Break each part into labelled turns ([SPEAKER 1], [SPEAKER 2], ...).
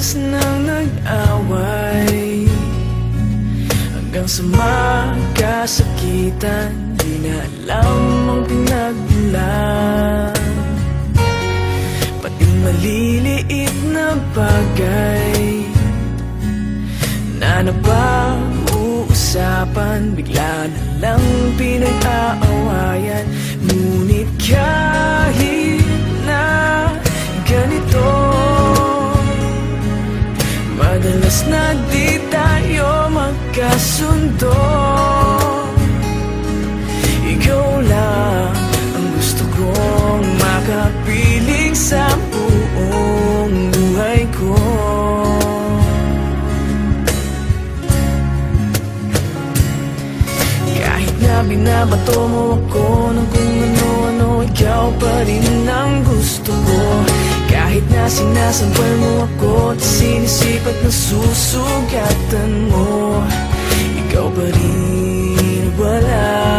[SPEAKER 1] beses nang nag-away. Hanggang sa magkasakitan Di na alam ang pinagmulan Pati maliliit na bagay Na napag-uusapan Bigla na lang pinag-aawayan. Ngunit kahit magkasundo Ikaw lang ang gusto kong makapiling sa buong buhay ko. Kahit na binabato mo ako ng kung ano-ano Ikaw pa rin ang gusto ko. Kahit na sinasampal mo ako At sinisipat na susugatan mo Ikaw pa rin walang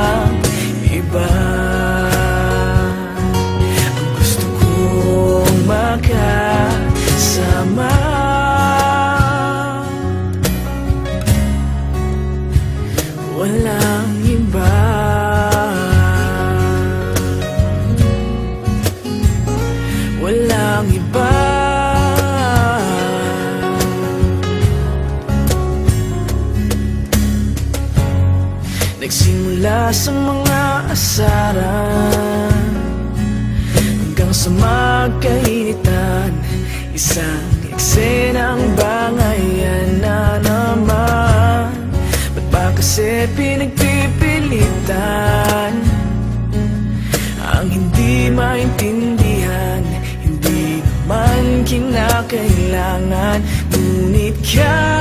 [SPEAKER 1] Nagsimula sa mga asaran Hanggang sa magkainitan Isang eksenang bangayan na naman. Ba't ba kasi pinagpipilitan? Ang hindi maintindihan Hindi naman kinakailangan. Ngunit kahit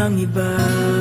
[SPEAKER 1] ng iba.